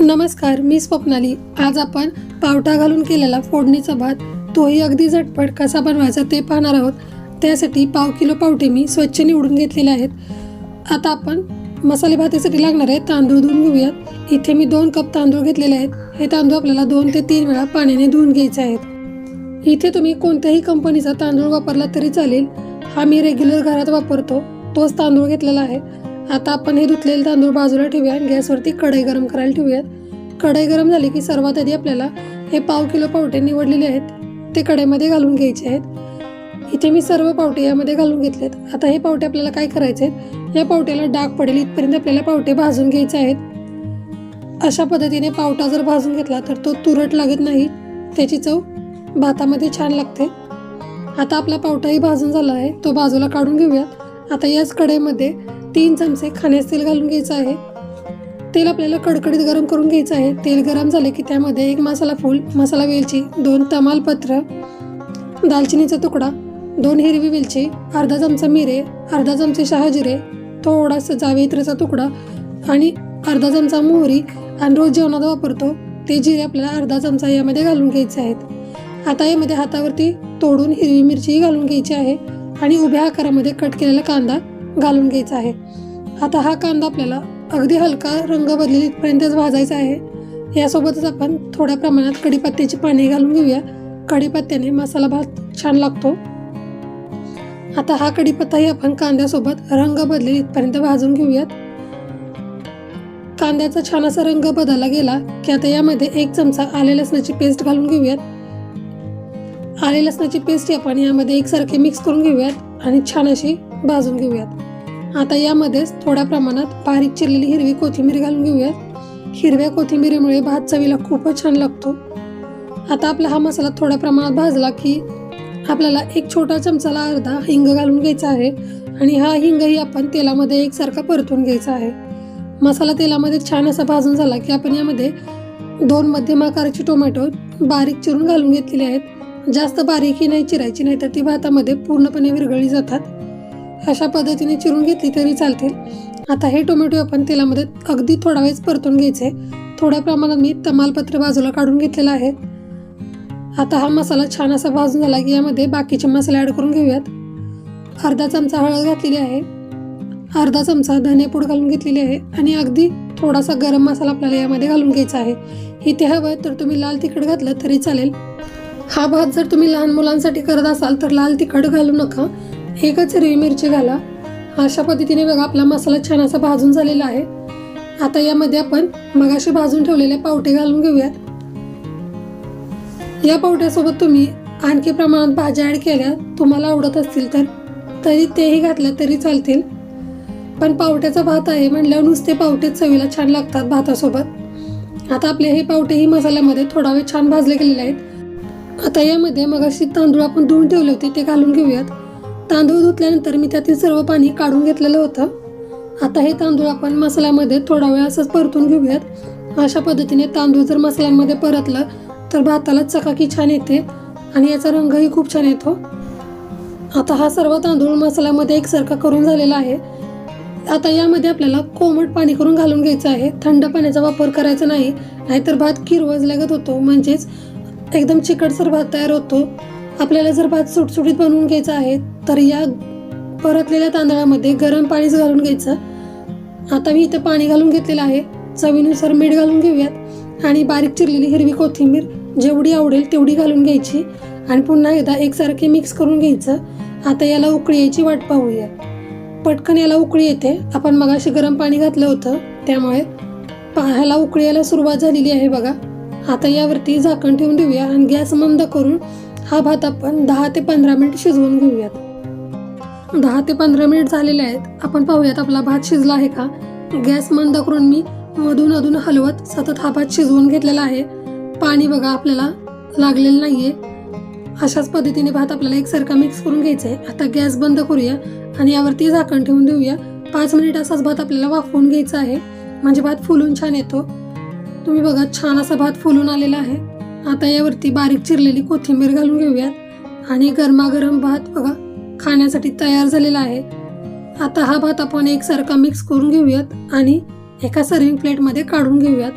नमस्कार मी स्वप्नाली. आज आपण पावटा घालून केलेला फोडणीचा भात तोही अगदी झटपट कसा बनवायचा ते पाहणार आहोत. त्यासाठी पाव किलो पावटे मी स्वच्छ निवडून घेतलेले आहेत. आता आपण मसाले भातासाठी लागणारे तांदूळ धुवून घेऊयात. इथे मी दोन कप तांदूळ घेतलेले आहेत. हे तांदूळ आपल्याला दोन ते तीन वेळा पाण्याने धुवून घ्यायचे आहेत. इथे तुम्ही कोणत्याही कंपनीचा तांदूळ वापरला तरी चालेल. हा मी रेग्युलर घरात वापरतो. तोच तांदूळ घेतलेला आहे. आता आपण हे धुतलेले तांदूळ बाजूला ठेवूया आणि गॅसवरती कढई गरम करायला ठेवूयात. कढई गरम झाली की सर्वात आधी आपल्याला हे पाव किलो पावटे निवडलेले आहेत. ते कढईमध्ये घालून घ्यायचे आहेत. इथे मी सर्व पावटे यामध्ये घालून घेतलेत. आता हे पावटे आपल्याला काय करायचे आहेत? या पावट्याला डाग पडेल इथपर्यंत आपल्याला पावटे भाजून घ्यायचे आहेत. अशा पद्धतीने पावटा जर भाजून घेतला तर तो तुरट लागत नाही. त्याची चव भातामध्ये छान लागते. आता आपला पावटाही भाजून झाला आहे. तो बाजूला काढून घेऊयात. आता याच कढईमध्ये तीन चमचे खाण्यास तेल घालून घ्यायचं आहे. तेल आपल्याला कडकडीत गरम करून घ्यायचं आहे. तेल गरम झाले की त्यामध्ये एक मसाला फूल मसाला वेलची दोन तमालपत्र दालचिनीचा तुकडा दोन हिरवी वेलची अर्धा चमचा मिरे अर्धा चमचे शहाजिरे थोडासा जावेत्रीचा तुकडा आणि अर्धा चमचा मोहरी आणि रोज जेवणात वापरतो. ते जिरे आपल्याला अर्धा चमचा यामध्ये घालून घ्यायचे आहेत. आता यामध्ये हातावरती तोडून हिरवी मिरची घालून घ्यायची आहे आणि उभ्या आकारामध्ये कट केलेला कांदा घालून घ्यायचा आहे. आता हा कांदा आपल्याला अगदी हलका रंग बदलेल इथपर्यंतच भाजायचा आहे. यासोबतच आपण थोड्या प्रमाणात कढीपत्त्याची पाने घालून घेऊया. कढीपत्त्याने मसाला भात छान लागतो. आता हा कढीपत्ताही आपण कांद्यासोबत रंग बदलेल इथपर्यंत भाजून घेऊयात. कांद्याचा छान असा रंग बदलला गेला की आता यामध्ये एक चमचा आले लसणाची पेस्ट घालून घेऊयात. आले लसणाची पेस्ट आपण यामध्ये एकसारखे मिक्स करून घेऊयात आणि छान अशी भाजून घेऊयात. आता यामध्येच थोड्या प्रमाणात बारीक चिरलेली हिरवी कोथिंबीर घालून घेऊयात. हिरव्या कोथिंबीरीमुळे भात चवीला खूपच छान लागतो. आता आपला हा मसाला थोड्या प्रमाणात भाजला की आपल्याला एक छोटा चमचाला अर्धा हिंग घालून घ्यायचा आहे आणि हा हिंगही आपण तेलामध्ये एकसारखा परतून घ्यायचा आहे. मसाला तेलामध्ये छान असा भाजून झाला की आपण यामध्ये दोन मध्यम आकाराचे टोमॅटो बारीक चिरून घालून घेतलेले आहेत. जास्त बारीकही नाही चिरायची नाही तर ती भातामध्ये पूर्णपणे विरघळली जातात. अशा पद्धतीने चिरून घेतली तरी चालतील. आता हे टोमॅटो आपण तेलामध्ये अगदी थोडा वेळेस परतून घ्यायचे. थोड्या प्रमाणात मी तमालपत्र बाजूला काढून घेतलेला आहे. आता हा मसाला छान असा भाजून झाला की यामध्ये बाकीचे मसाले ॲड करून घेऊयात. अर्धा चमचा हळद घातलेली आहे. अर्धा चमचा धनेपूड घालून घेतलेली आहे आणि अगदी थोडासा गरम मसाला आपल्याला यामध्ये घालून घ्यायचा आहे. इथे हवं तर तुम्ही लाल तिखट घातलं तरी चालेल. हा भात जर तुम्ही लहान मुलांसाठी करत असाल तर लाल तिखट घालू नका. एकच हिरवी मिरची घाला. अशा पद्धतीने बघा आपला मसाला छान असा भाजून झालेला आहे. आता यामध्ये आपण मगाशी भाजून ठेवलेले पावटे घालून घेऊयात. या पावट्यासोबत तुम्ही आणखी प्रमाणात भाज्या ॲड केल्या. तुम्हाला आवडत असतील तर तरी तेही घातल्या तरी चालतील. पण पावट्याचा भात आहे म्हटल्यावर नुसते पावटेच चवीला छान लागतात भातासोबत. आता आपले हे पावटेही मसाल्यामध्ये थोडा वेळ छान भाजले गेलेले आहेत. आता यामध्ये मगाशी तांदूळ आपण धुवून ठेवले होते ते घालून घेऊयात. तांदूळ धुतल्यानंतर मी त्यातील सर्व पाणी काढून घेतलेलं होतं. आता हे तांदूळ आपण मसाल्यामध्ये थोडा वेळ असंच परतून घेऊयात. अशा पद्धतीने तांदूळ जर मसाल्यांमध्ये परतलं तर भाताला चकाकी छान येते आणि याचा रंगही खूप छान येतो. आता हा सर्व तांदूळ मसाल्यामध्ये एकसारखा करून झालेला आहे. आता यामध्ये आपल्याला कोमट पाणी करून घालून घ्यायचं आहे. थंड पाण्याचा वापर करायचा नाही नाहीतर भात किरवजल्यागत होतो. म्हणजेच एकदम चिकटसर भात तयार होतो. आपल्याला जर भात सुटसुटीत बनवून घ्यायचा आहे तर या परतलेल्या तांदळामध्ये गरम पाणीच घालून घ्यायचं. आता मी इथं पाणी घालून घेतलेलं आहे. चवीनुसार मीठ घालून घेऊयात. आणि बारीक चिरलेली हिरवी कोथिंबीर जेवढी आवडेल तेवढी घालून घ्यायची. आणि पुन्हा एकदा एकसारखे मिक्स करून घ्यायचं. आता याला उकळी यायची वाट पाहूया पटकन याला उकळी येते. आपण मगाशी गरम पाणी घातलं होतं. त्यामुळे पाहायला ह्याला उकळी यायला सुरुवात झालेली आहे बघा. आता यावरती झाकण ठेवून देऊया आणि गॅस मंद करून हा भात आपण दहा ते पंधरा मिनिट शिजवून घेऊयात. दहा ते पंधरा मिनिट झालेले आहेत. आपण पाहूयात आपला भात शिजला आहे का? गॅस मंद करून मी मधून अधून हलवत सतत हा भात शिजवून घेतलेला आहे. पाणी बघा आपल्याला लागलेलं नाहीये. अशाच पद्धतीने भात आपल्याला एकसारखा मिक्स करून घ्यायचा आहे आता गॅस बंद करूया आणि यावरती झाकण ठेवून देऊया. पाच मिनिट असाच भात आपल्याला वाफवून घ्यायचा आहे. म्हणजे भात फुलून छान येतो. तुम्ही बघा छान असा भात फुलून आलेला आहे. आता यावरती बारीक चिरलेली कोथिंबीर घालून घेऊयात आणि गरमागरम भात बघा खाण्यासाठी तयार झालेला आहे. आता हा भात आपण एकसारखा मिक्स करून घेऊयात आणि एका सर्विंग प्लेटमध्ये काढून घेऊयात.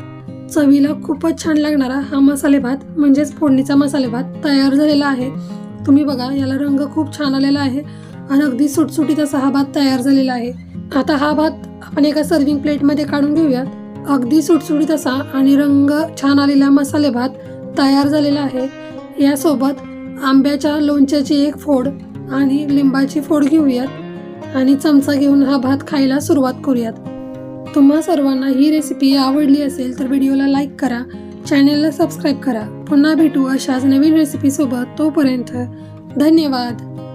चवीला खूपच छान लागणारा हा मसाले भात म्हणजेच फोडणीचा मसाले भात तयार झालेला आहे. तुम्ही बघा याला रंग खूप छान आलेला आहे आणि अगदी सुटसुटीत असा हा भात तयार झालेला आहे. आता हा भात आपण एका सर्विंग प्लेटमध्ये काढून घेऊयात. अगदी सुटसुटीत असा आणि रंग छान आलेला मसाले भात तयार झालेला आहे. यासोबत आंब्याच्या लोणच्याची एक फोड आणि लिंबाची फोड घेऊयात आणि चमचा घेऊन हा भात खायला सुरुवात करूयात. तुम्हा सर्वांना ही रेसिपी आवडली असेल तर व्हिडिओला लाईक करा चॅनेलला सबस्क्राईब करा. पुन्हा भेटू अशाच नवीन रेसिपीसोबत तोपर्यंत धन्यवाद.